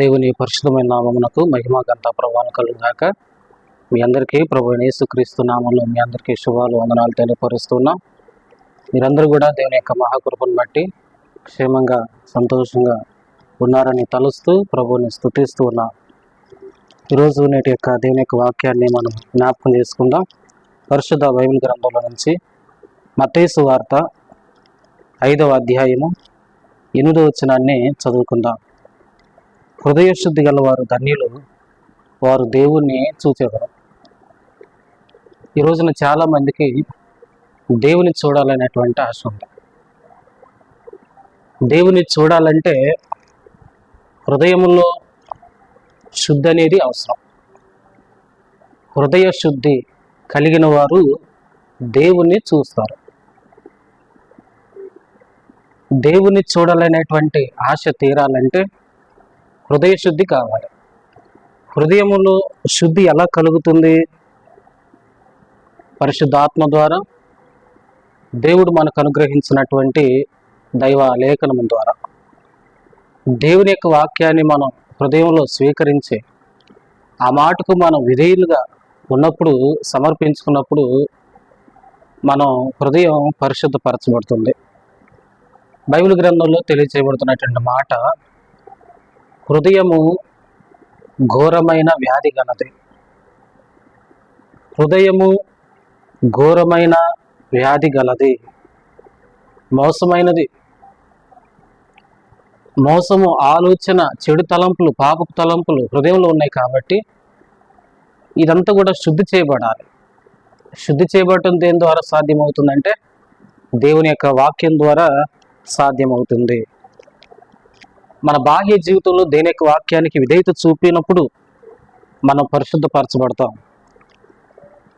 దేవుని పరిశుద్ధమైన నామమునకు మహిమ గంట ప్రభావం కలుగాక మీ అందరికీ ప్రభు యేసు యేసుక్రీస్తు నామంలో మీ అందరికీ శుభాలు వందనాలు తెలియపరుస్తున్నాం. మీరందరూ కూడా దేవుని యొక్క మహాకృపను బట్టి క్షేమంగా సంతోషంగా ఉన్నారని తలుస్తూ ప్రభువుని స్థుతిస్తూ ఉన్నాం. ఈరోజు నేటి యొక్క దేవుని యొక్క వాక్యాన్ని మనం జ్ఞాపకం చేసుకుందాం. పరిశుద్ధ బైబిల్ గ్రంథంలో నుంచి మతేసు వార్త ఐదవ అధ్యాయము ఎనిమిదో వచనాన్ని చదువుకుందాం. హృదయశుద్ధి గలవారు ధన్యులు. వారు దేవుణ్ణి చూచేవారు ఈ రోజున చాలా మందికి దేవుని చూడాలనేటువంటి ఆశ ఉంది. దేవుని చూడాలంటే హృదయంలో శుద్ధి అనేది అవసరం. హృదయ శుద్ధి కలిగిన వారు దేవుణ్ణి చూస్తారు. దేవుని చూడాలనేటువంటి ఆశ తీరాలంటే హృదయ శుద్ధి కావాలి. హృదయములో శుద్ధి ఎలా కలుగుతుంది? పరిశుద్ధాత్మ ద్వారా దేవుడు మనకు అనుగ్రహించినటువంటి దైవ లేఖనం ద్వారా. దేవుని యొక్క వాక్యాన్ని మనం హృదయంలో స్వీకరించి ఆ మాటకు మనం విధేయులుగా ఉన్నప్పుడు సమర్పించుకున్నప్పుడు మనం హృదయం పరిశుద్ధపరచబడుతుంది. బైబిల్ గ్రంథంలో తెలియచేయబడుతున్నటువంటి మాట హృదయము ఘోరమైన వ్యాధి గలది. హృదయము ఘోరమైన వ్యాధి గలది. మోసమైనది. మోసము ఆలోచన చెడు తలంపులు పాపపు తలంపులు హృదయంలో ఉన్నాయి కాబట్టి ఇదంతా కూడా శుద్ధి చేయబడాలి. శుద్ధి చేయబడటం దేని ద్వారా సాధ్యమవుతుందంటే దేవుని యొక్క వాక్యం ద్వారా సాధ్యమవుతుంది. మన బాహ్య జీవితంలో దేనిక వాక్యానికి విధేయత చూపినప్పుడు మనం పరిశుద్ధపరచబడతాం.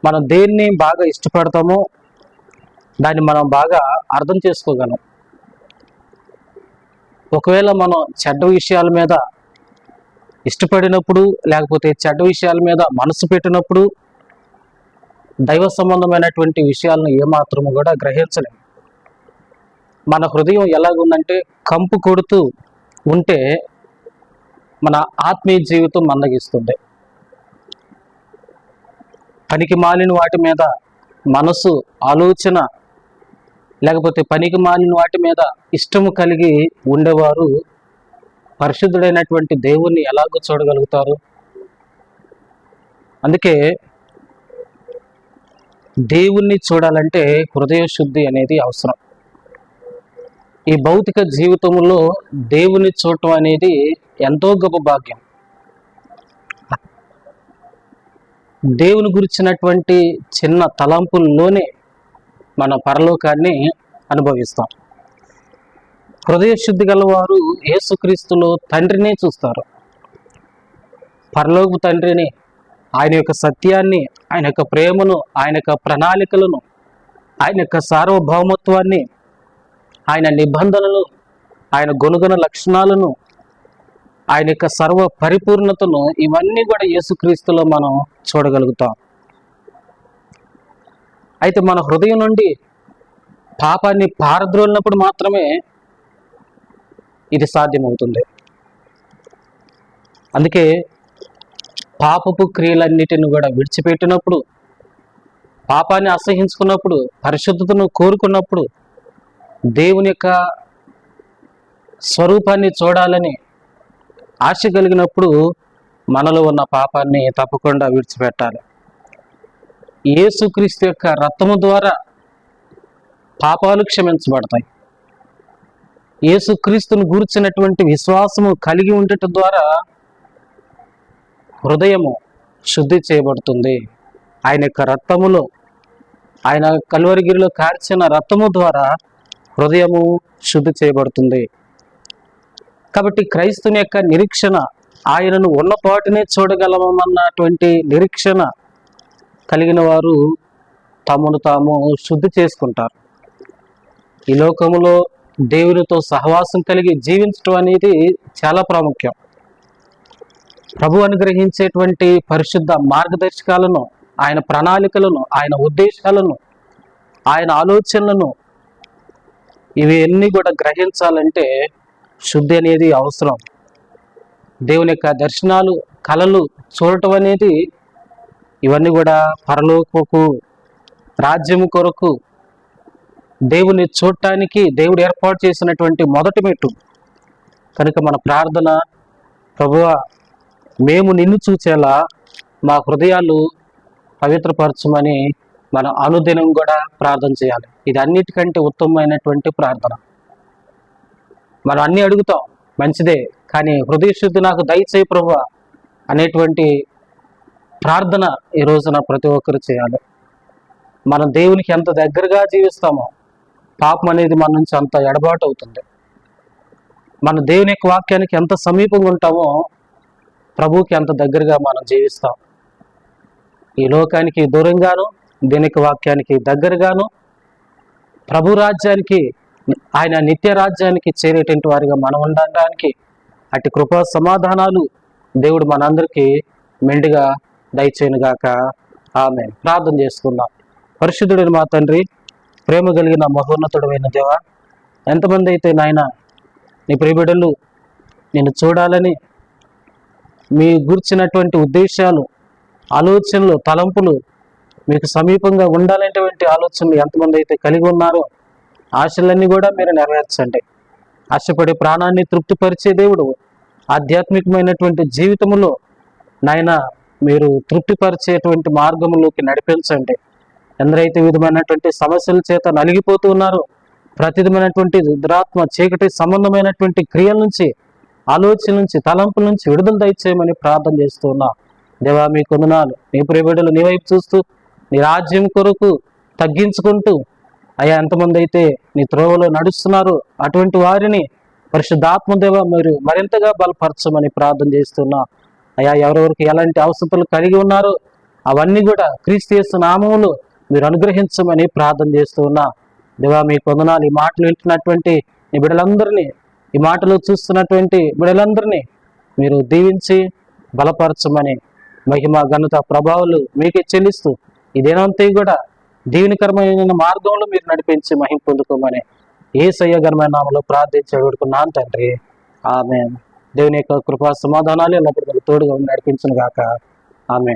మనం దేన్ని బాగా ఇష్టపడతామో దాన్ని మనం బాగా అర్థం చేసుకోగలం. ఒకవేళ మనం చెడ్డ విషయాల మీద ఇష్టపడినప్పుడు లేకపోతే చెడ్డ విషయాల మీద మనసు పెట్టినప్పుడు దైవ సంబంధమైనటువంటి విషయాలను ఏమాత్రము కూడా గ్రహించలేము మన హృదయం ఎలాగుందంటే కంపు కొడుతూ ఉంటే మన ఆత్మీయ జీవితం మందగిస్తుంది పనికి మాలిన వాటి మీద మనసు ఆలోచన లేకపోతే పనికి మాలిన వాటి మీద ఇష్టము కలిగి ఉండేవారు పరిశుద్ధుడైనటువంటి దేవుణ్ణి ఎలాగో చూడగలుగుతారు? అందుకే దేవుణ్ణి చూడాలంటే హృదయ శుద్ధి అనేది అవసరం. ఈ భౌతిక జీవితంలో దేవుని చూడటం అనేది ఎంతో గొప్ప భాగ్యం. దేవుని గురించినటువంటి చిన్న తలంపుల్లోనే మన పరలోకాన్ని అనుభవిస్తాం. హృదయశుద్ధి గలవారు యేసుక్రీస్తులో తండ్రినే చూస్తారు. పరలోక తండ్రిని ఆయన యొక్క సత్యాన్ని ఆయన యొక్క ప్రేమను ఆయన యొక్క ప్రణాళికలను ఆయన యొక్క సార్వభౌమత్వాన్ని ఆయన నిబంధనలు ఆయన గుణగుణ లక్షణాలను ఆయన యొక్క సర్వ పరిపూర్ణతను ఇవన్నీ కూడా యేసుక్రీస్తులో మనం చూడగలుగుతాం. అయితే మన హృదయం నుండి పాపాన్ని పారద్రోలినప్పుడు మాత్రమే ఇది సాధ్యమవుతుంది. అందుకే పాపపు క్రియలన్నిటిని కూడా విడిచిపెట్టినప్పుడు పాపాన్ని అసహించుకున్నప్పుడు పరిశుద్ధతను కోరుకున్నప్పుడు దేవుని యొక్క స్వరూపాన్ని చూడాలని ఆశ కలిగినప్పుడు మనలో ఉన్న పాపాన్ని తప్పకుండా విడిచిపెట్టాలి. యేసుక్రీస్తు యొక్క రక్తము ద్వారా పాపాలు క్షమించబడతాయి. యేసుక్రీస్తును గూర్చినటువంటి విశ్వాసము కలిగి ఉండటం ద్వారా హృదయము శుద్ధి చేయబడుతుంది. ఆయన యొక్క రక్తములో ఆయన కల్వరిగిరిలో కార్చిన రక్తము ద్వారా హృదయము శుద్ధి చేయబడుతుంది. కాబట్టి క్రైస్తుని యొక్క నిరీక్షణ ఆయనను ఉన్నపాటినే చూడగలమన్నటువంటి నిరీక్షణ కలిగిన వారు తమను తాము శుద్ధి చేసుకుంటారు. ఈ లోకములో దేవునితో సహవాసం కలిగి జీవించడం అనేది చాలా ప్రాముఖ్యం. ప్రభు అనుగ్రహించేటువంటి పరిశుద్ధ మార్గదర్శకాలను ఆయన ప్రణాళికలను ఆయన ఉద్దేశాలను ఆయన ఆలోచనలను ఇవి అన్నీ కూడా గ్రహించాలంటే శుద్ధి అనేది అవసరం. దేవుని యొక్క దర్శనాలు కళలు చూడటం అనేది ఇవన్నీ కూడా పరలోకకు రాజ్యము కొరకు దేవుని చూడటానికి దేవుడు ఏర్పాటు చేసినటువంటి మొదటి మెట్టు. కనుక మన ప్రార్థన ప్రభువా మేము నిన్ను చూచేలా మా హృదయాలు పవిత్రపరచమని మనం అనుదినం కూడా ప్రార్థన చేయాలి. ఇది అన్నిటికంటే ఉత్తమమైనటువంటి ప్రార్థన. మనం అన్ని అడుగుతాం మంచిదే కానీ హృదయ శుద్ధి నాకు దయచేయి ప్రభు అనేటువంటి ప్రార్థన ఈ రోజున ప్రతి ఒక్కరు చేయాలి. మనం దేవునికి ఎంత దగ్గరగా జీవిస్తామో పాపం అనేది మన నుంచి అంత ఎడబాటు అవుతుంది. మన దేవుని యొక్క వాక్యానికి ఎంత సమీపంగా ఉంటామో ప్రభువుకి అంత దగ్గరగా మనం జీవిస్తాం. ఈ లోకానికి దూరంగాను దీనికి వాక్యానికి దగ్గరగాను ప్రభు రాజ్యానికి ఆయన నిత్య రాజ్యానికి చేరేటువంటి వారిగా మనం ఉండడానికి అటు కృపా సమాధానాలు దేవుడు మనందరికీ మెండుగా దయచేయనుగాక ఆమె ప్రార్థన చేసుకుందాం పరిశుద్ధుడిని మా తండ్రి ప్రేమ కలిగిన మహోన్నతుడమైన దేవ ఎంతమంది అయితే నాయన నీ ప్రియబిడలు నేను చూడాలని మీ గుర్చినటువంటి ఉద్దేశాలు ఆలోచనలు తలంపులు మీకు సమీపంగా ఉండాలనేటువంటి ఆలోచనలు ఎంతమంది అయితే కలిగి ఉన్నారో ఆశలన్నీ కూడా మీరు నెరవేర్చండి. ఆశపడే ప్రాణాన్ని తృప్తిపరిచే దేవుడు ఆధ్యాత్మికమైనటువంటి జీవితంలో నాయన మీరు తృప్తిపరిచేటువంటి మార్గంలోకి నడిపించండి. ఎందరైతే విధమైనటువంటి సమస్యల చేత నలిగిపోతూ ఉన్నారో ప్రతిదమైనటువంటి రుద్రాత్మ చీకటి సంబంధమైనటువంటి క్రియల నుంచి ఆలోచన నుంచి తలంపుల నుంచి విడుదల దయచేయమని ప్రార్థన చేస్తూ ఉన్నా. దేవా మీ కొందనాలు నీ ప్రియబిడ్డలు నీ వైపు చూస్తూ నీ రాజ్యం కొరకు తగ్గించుకుంటూ అయ్యా ఎంతమంది అయితే నీ త్రోవలో నడుస్తున్నారో అటువంటి వారిని పరిశుద్ధాత్మదేవ మీరు మరింతగా బలపరచమని ప్రార్థన చేస్తున్నా. అయ్యా ఎవరెవరికి ఎలాంటి అవసరతలు కలిగి ఉన్నారో అవన్నీ కూడా క్రీస్తు నామములు మీరు అనుగ్రహించమని ప్రార్థన చేస్తున్నా. దేవా మీ కొందనాలు ఈ మాటలు వింటున్నటువంటి ఈ బిడ్డలందరినీ ఈ మాటలు చూస్తున్నటువంటి బిడ్డలందరినీ మీరు దీవించి బలపరచమని మహిమ ఘనత ప్రభావాలు మీకే చెల్లిస్తూ ఇదేనంతా కూడా దీవెనకరమైన మార్గంలో మీరు నడిపించి మహిం పొందుకోమని ఏ సయ్యగరమైన నామలో ప్రార్థించి వేడుకున్నాను తండ్రి. ఆమె దేవుని యొక్క కృపా సమాధానాలు ఎల్లప్పుడు తోడుగా నడిపించను గాక. ఆమె